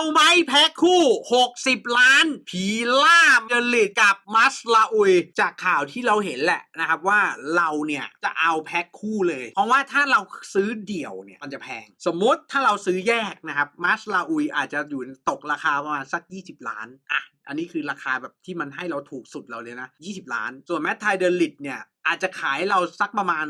าไหมแพ็คคู่ 60 ล้าน ผีล่ามเดลิดกับมัสลาอุย จากข่าวที่เราเห็นแหละนะครับว่าเราเนี่ยจะเอาแพ็คคู่เลย เพราะว่าถ้าเราซื้อเดี่ยวเนี่ยมันจะแพง สมมติถ้าเราซื้อแยกนะครับมัสลาอุยอาจจะอยู่ตกราคาประมาณสัก 20 ล้านอะ อันนี้คือราคาแบบที่มันให้เราถูกสุดเราเลยนะ 20 ล้าน ส่วนแมทไทเดลิตเนี่ยอาจจะขายเราสักประมาณ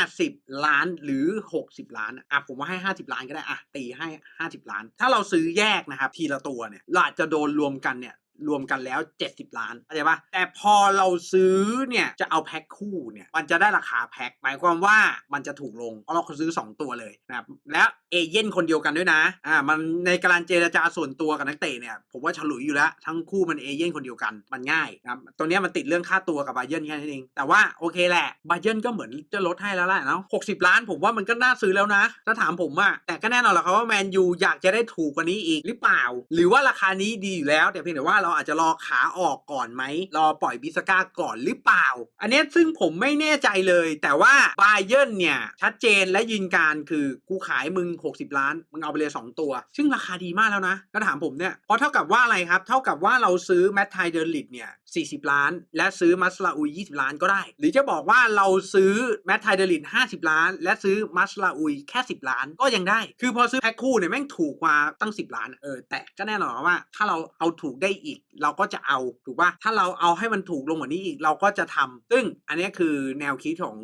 50 ล้านหรือ 60 ล้านอะอะผมว่าให้ 50 ล้านก็ได้อะตีให้ 50 ล้าน ถ้าเราซื้อแยกนะครับทีละตัวเนี่ยเราอาจจะโดนรวมกันเนี่ย รวมกันแล้ว 70 ล้านเข้าใจปะแต่พอเราซื้อเนี่ยจะเอาแพ็คคู่เนี่ยมันจะได้ราคาแพ็คหมายความว่ามันจะถูกลงเพราะเราซื้อ 2 ตัวเลยนะครับแล้วเอเย่นคนเดียวกันด้วยนะอ่ามันในการเจรจาส่วนตัวกับนักเตะเนี่ยผมว่าฉลุยอยู่แล้วทั้งคู่มันเอเย่นคนเดียวกันมันง่ายนะครับตัวเนี้มันติดเรื่องค่าตัวกับบาเยิร์นแค่นั้นเองแต่ว่าโอเคแหละบาเยิร์นก็เหมือนจะลดให้แล้วแหละเนาะ60ล้านผมว่ามันก็น่าซื้อแล้วนะถ้าถามผมอะแต่ก็แน่นอนแหละครับว่าแมนยูอยากจะได้ถูกกว่านี้อีกหรือเปล่า หรือว่าราคานี้ดีอยู่แล้วแต่เพียงแต่ว่าเราอาจจะรอขาออกก่อนไหมรอปล่อยบิสก้าก่อนหรือเปล่า อันนี้ซึ่งผมไม่แน่ใจเลย แต่ว่าบาเยนเนี่ย ชัดเจนและยืนการคือกูขายมึง 60 ล้าน มึงเอาไปเลย 2 ตัว ซึ่งราคาดีมากแล้วนะก็ถามผมเนี่ยเพราะเท่ากับว่าอะไรครับ เท่ากับว่าเราซื้อแมทไทเดอร์ลิตเนี่ย 40 ล้าน และซื้อมัสลาอุย20 ล้านก็ได้ หรือจะบอกว่าเราซื้อแมทไทเดอร์ลิน50 ล้าน และซื้อมัสลาอุยแค่ 10 ล้านก็ยังได้ คือพอซื้อแพ็คคู่เนี่ยแม่งถูกกว่าตั้ง 10 ล้านเออแต่ก็แน่นอนว่าถ้าเราเอาถูกได้อีก เราก็จะเอาถูกป่ะถ้าเราเอาให้มันถูกลงกว่านี้อีกเราก็จะทำซึ่งอันนี้คือแนวคิดของ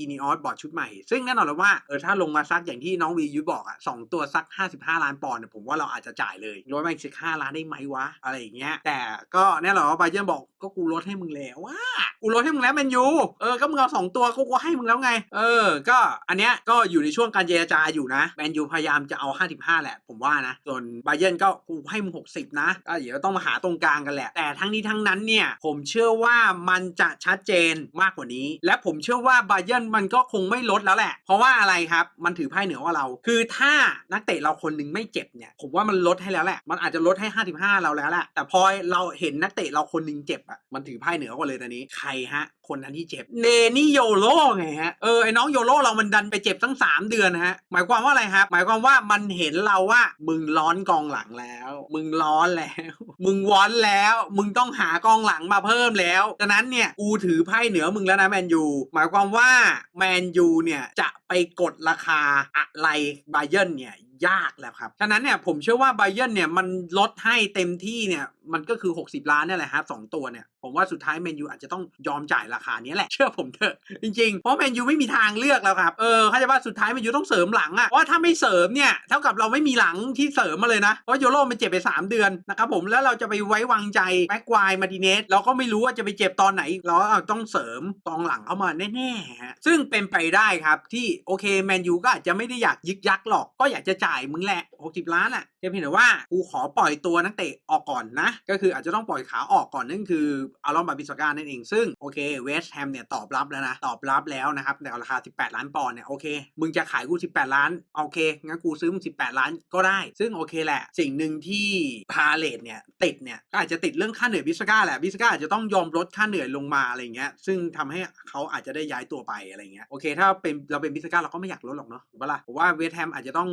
อีนีออสบอร์ดชุดใหม่ ซึ่งแน่นอนแล้วว่าเออถ้าลงมาซักอย่างที่น้องวียุบอกอะสองตัวซัก 55 ล้านปอนด์เนี่ยผมว่าเราอาจจะจ่ายเลยร้อยแม่งสิบห้าล้านได้ไหมวะ อะไรอย่างเงี้ยแต่ก็แน่นอนว่าไบเยร์นบอกก็กูลดให้มึงแล้วว่า กูลดให้มึงแล้วแมนยูเออก็มึงเอาสองตัวกูก็ให้มึงแล้วไง เออ ก็อันเนี้ยก็อยู่ในช่วงการเจรจาอยู่นะแมนยูพยายามจะเอา 55 แหละ ผมว่านะ ส่วนไบเยนก็กูให้มึง 60 นะก็เดี๋ยวต้องมาหาตรงกลางกันแหละ แต่ทั้งนี้ทั้งนั้นเนี่ย ผมเชื่อว่ามันจะชัดเจนมากกว่านี้ และผมเชื่อว่าไบเยนมันก็คงไม่ลดแล้วแหละ เพราะว่าอะไรครับ มันถือไพ่เหนือกว่าเรา คือถ้านักเตะเราคนหนึ่งไม่เจ็บเนี่ย ผมว่ามันลดให้แล้วแหละ มันอาจจะลดให้ 55 เราแล้วแหละ แต่พอเราเห็นนักเตะเราคนหนึ่งเจ็บอะ มันถือไพ่เหนือกว่าเลยตอนนี้ ใครฮะ คนนั้นที่เจ็บเนนี่โยโร่ไงฮะ เออไอ้น้องโยโร่เรามันดันไปเจ็บตั้ง 3 เดือนนะฮะ หมายความว่าอะไรครับ หมายความว่ามันเห็นเราว่า มึงร้อนกองหลังแล้ว มึงร้อนแล้ว มึงวอนแล้ว มึงต้องหากองหลังมาเพิ่มแล้วดังนั้นเนี่ยกูถือไพ่เหนือมึงแล้วนะแมนยูหมายความว่าแมนยูเนี่ยจะไปกดราคาอะไรไบเยร์นเนี่ย ยากแล้วครับ ฉะนั้นเนี่ยผมเชื่อว่าไบเยนเนี่ยมันลดให้เต็มที่เนี่ยมันก็คือ 60 ล้านเนี่ยแหละครับสองตัวเนี่ยผมว่าสุดท้ายแมนยูอาจจะต้องยอมจ่ายราคานี้แหละ เชื่อผมเถอะ จริงๆ เพราะแมนยูไม่มีทางเลือกแล้วครับ เออเข้าใจว่าสุดท้ายแมนยูต้องเสริมหลังอะเพราะว่าถ้าไม่เสริมเนี่ยเท่ากับเราไม่มีหลังที่เสริมมาเลยนะ เพราะโยโรมันเจ็บไป 3 เดือนนะครับผมแล้วเราจะไปไว้วางใจแม็กควายมาดิเนสเราก็ไม่รู้ว่าจะไปเจ็บตอนไหน เราต้องเสริมกองหลังเข้ามาแน่ๆฮะซึ่งเป็นไปได้ครับที่โอเคแมนยูก็อาจจะไม่ได้อยากยึกยักหรอกก็อยากจะจ่ายายมึงแหละ 60 ล้านอะแต่เพียงแต่ว่ากูขอปล่อยตัวนักเตะออกก่อนนะ ก็คืออาจจะต้องปล่อยขาออกก่อนนั่นคืออารอนบาบิสกานั่นเอง ซึ่งโอเคเวสต์แฮมเนี่ยตอบรับแล้วนะ ตอบรับแล้วนะครับแต่ราคา 18 ล้านปอนด์เนี่ยโอเค มึงจะขายกู 18 ล้าน โอเค งั้นกูซื้อมึง 18 ล้านก็ได้ ซึ่งโอเคแหละ สิ่งหนึ่งที่พาเลตเนี่ยติดเนี่ยก็อาจจะติดเรื่องค่าเหนื่อยบิสกาแหละบิสกาอาจจะต้องยอมลดค่าเหนื่อยลงมาอะไรเงี้ย ซึ่งทำให้เขาอาจจะได้ย้ายตัวไปอะไรเงี้ย โอเค ถ้าเป็นเราเป็นบิสกาเราก็ไม่อยากลดหรอกเนาะถูกปะล่ะผมว่าเวสต์แฮมอาจจะต้อง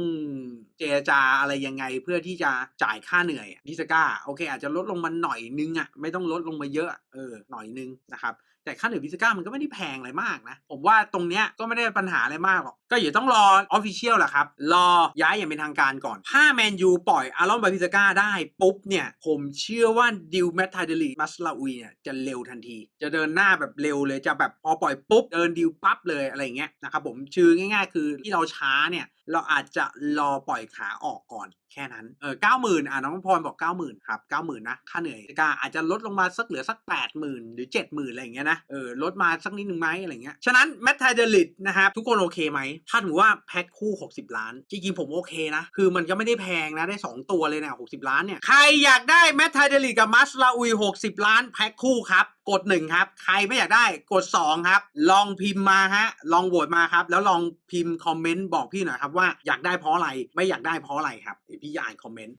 เจรจาอะไรยังไงเพื่อที่จะจ่ายค่าเหนื่อยนิสก้าโอเค อาจจะลดลงมาหน่อยนึงอะไม่ต้องลดลงมาเยอะเออหน่อยนึงนะครับ แต่ค่าเหนื่อยพิซซ่ามันก็ไม่ได้แพงอะไรมากนะ ผมว่าตรงเนี้ยก็ไม่ได้ปัญหาอะไรมากหรอก ก็อย่าต้องรอออฟฟิเชียลแหละครับ รอย้ายอย่างเป็นทางการก่อน ถ้าแมนยูปล่อยอารอนบาพิซก้าได้ปุ๊บเนี่ย ผมเชื่อว่าดิวแมทไทเดลีมัสลาอุยเนี่ยจะเร็วทันที จะเดินหน้าแบบเร็วเลยจะแบบพอปล่อยปุ๊บเดินดิวปั๊บเลยอะไรเงี้ยนะครับผมชื่อง่าย ๆ คือที่เราช้าเนี่ยเราอาจจะรอปล่อยขาออกก่อนแค่นั้น เออเก้าหมื่นอะน้องพรบอกเก้าหมื่นครับเก้าหมื่นนะ ค่าเหนื่อยกาอาจจะลดลงมาสักเหลือสักแปดหมื่นหรือเจ็ดหมื่นอะไรอย่างเงี้ยนะเออลดมาสักนิดหนึ่งไหมอะไรเงี้ย ฉะนั้นแมทไทเดลิตนะครับทุกคนโอเคไหม ถ้าถือว่าแพ็คคู่ 60 ล้าน จริงๆ ผมโอเคนะ คือมันก็ไม่ได้แพงนะได้ 2 ตัวเลยเนี่ย60 ล้านเนี่ย ใครอยากได้แมทไทเดลิตกับมัสลาอุย 60 ล้านแพ็คคู่ครับกด1ครับ ใครไม่อยากได้กด 2 ครับ ลองพิมพ์มาฮะ ลองโหวตมาครับ แล้วลองพิมพ์คอมเมนต์บอกพี่หน่อยครับว่าอยากได้เพราะอะไร ไม่อยากได้เพราะอะไรครับเดี๋ยวพี่จะอ่านคอมเมนต์